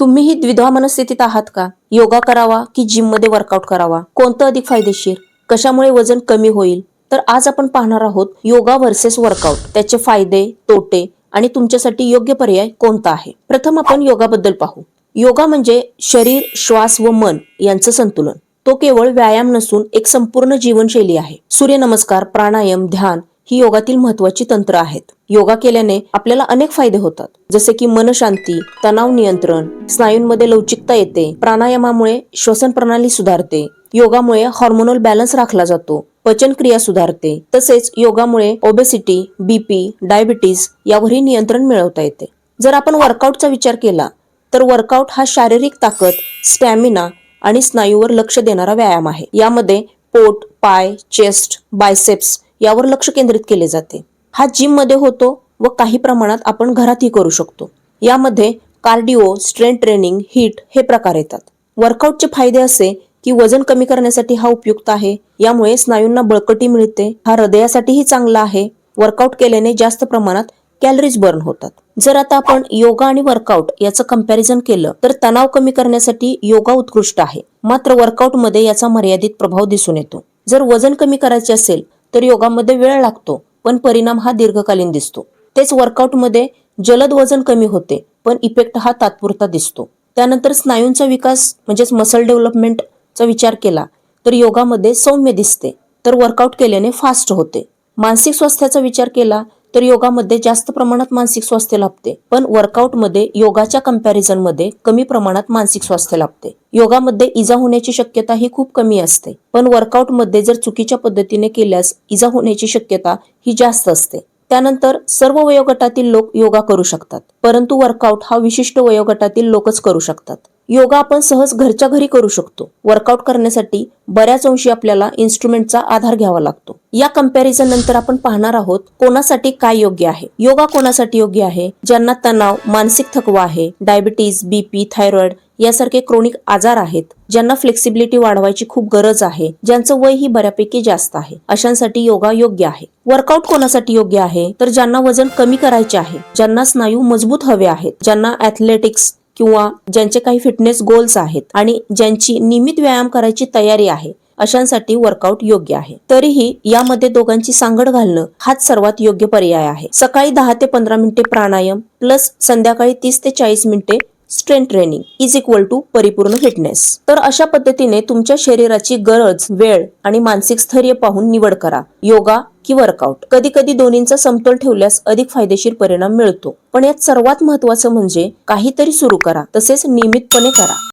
तुम्हीही द्विधा मनस्थितीत आहात का? योगा करावा की जिममध्ये वर्कआउट करावा? कोणतं अधिक फायदेशीर? कशामुळे वजन कमी होईल? तर आज आपण पाहणार आहोत योगा वर्सेस वर्कआउट त्याचे फायदे तोटे आणि तुमच्यासाठी योग्य पर्याय कोणता आहे? प्रथम आपण योगाबद्दल पाहू. योगा म्हणजे शरीर श्वास व मन यांचं संतुलन. तो केवळ व्यायाम नसून एक संपूर्ण जीवनशैली आहे. सूर्यनमस्कार प्राणायाम ध्यान ही योगातील महत्वाची तंत्र आहेत. योगा केल्याने आपल्याला अनेक फायदे होतात. जसे की मनशांती तणाव नियंत्रण स्नायूंमध्ये लवचिकता येते प्राणायामामुळे श्वसन प्रणाली सुधारते योगामुळे हॉर्मोनल बॅलन्स राखला जातो पचनक्रिया सुधारते तसेच योगामुळे ओबेसिटी बीपी डायबिटीज यावरही नियंत्रण मिळवता येते. जर आपण वर्कआउटचा विचार केला तर वर्कआउट हा शारीरिक ताकद स्टॅमिना आणि स्नायूवर लक्ष देणारा व्यायाम आहे. यामध्ये पोट पाय चेस्ट बायसेप्स यावर लक्ष केंद्रित केले जाते. हा जिममध्ये होतो व काही प्रमाणात आपण घरातही करू शकतो. यामध्ये कार्डिओ स्ट्रेंथ ट्रेनिंग हिट हे प्रकार येतात. वर्कआउटचे फायदे असे की वजन कमी करण्यासाठी हा उपयुक्त आहे. यामुळे स्नायूंना बळकटी मिळते. हा हृदयासाठीही चांगला आहे. वर्कआउट केल्याने जास्त प्रमाणात कॅलरीज बर्न होतात. जर आता आपण योगा आणि वर्कआउट याचं कंपॅरिझन केलं तर तणाव कमी करण्यासाठी योगा उत्कृष्ट आहे. मात्र वर्कआउटमध्ये याचा मर्यादित प्रभाव दिसून येतो. जर वजन कमी करायचे असेल तर योगामध्ये वेळ लागतो पण परिणाम हा दीर्घकालीन दिसतो. तेच वर्कआउटमध्ये जलद वजन कमी होते पण इफेक्ट हा तात्पुरता दिसतो. त्यानंतर स्नायूंचा विकास म्हणजेच मसल डेव्हलपमेंटचा विचार केला तर योगामध्ये सौम्य दिसते. तर वर्कआउट केल्याने फास्ट होते. मानसिक स्वास्थ्याचा विचार केला तर योगामध्ये जास्त प्रमाणात मानसिक स्वास्थ्य लाभते. पण वर्कआउटमध्ये योगाच्या कंपॅरिझनमध्ये कमी प्रमाणात मानसिक स्वास्थ्य लाभते. योगामध्ये इजा होण्याची शक्यता ही खूप कमी असते. पण वर्कआउटमध्ये जर चुकीच्या पद्धतीने केल्यास इजा होण्याची शक्यता ही जास्त असते. त्यानंतर सर्व वयोगटातील लोक योगा करू शकतात. परंतु वर्कआउट हा विशिष्ट वयोगटातील लोकच करू शकतात. योगा आपण सहज घरच्या घरी करू शकतो. वर्कआउट करण्यासाठी बऱ्याच अंशी आपल्याला इन्स्ट्रुमेंटचा आधार घ्यावा लागतो. या कंपॅरिझन नंतर आपण पाहणार आहोत कोणासाठी काय योग्य आहे. योगा कोणासाठी योग्य आहे? ज्यांना तणाव मानसिक थकवा आहे डायबिटीज बीपी थायरॉइड यासारखे क्रोनिक आजार आहेत ज्यांना फ्लेक्सिबिलिटी वाढवायची खूप गरज आहे ज्यांचं वय ही बऱ्यापैकी जास्त आहे अशांसाठी योगा योग्य आहे. वर्कआउट कोणासाठी योग्य आहे? तर ज्यांना वजन कमी करायचे आहे ज्यांना स्नायू मजबूत हवे आहेत ज्यांना ऍथलेटिक्स किंवा ज्यांचे काही फिटनेस गोल्स आहेत आणि ज्यांची नियमित व्यायाम करायची तयारी आहे अशांसाठी वर्कआउट योग्य आहे. तरीही यामध्ये दोघांची सांगड घालणं हाच सर्वात योग्य पर्याय आहे. सकाळी दहा ते पंधरा मिनिटे प्राणायाम प्लस संध्याकाळी तीस ते चाळीस मिनिटे strength training is equal to परिपूर्ण फिटनेस. तर अशा पद्धतीने तुमच्या शरीराची गरज वेळ आणि मानसिक स्थैर्य पाहून निवड करा. योगा की वर्कआउट कधी कधी दोन्हींचा समतोल ठेवल्यास अधिक फायदेशीर परिणाम मिळतो. पण यात सर्वात महत्वाचं म्हणजे काहीतरी सुरू करा. तसेच नियमितपणे करा.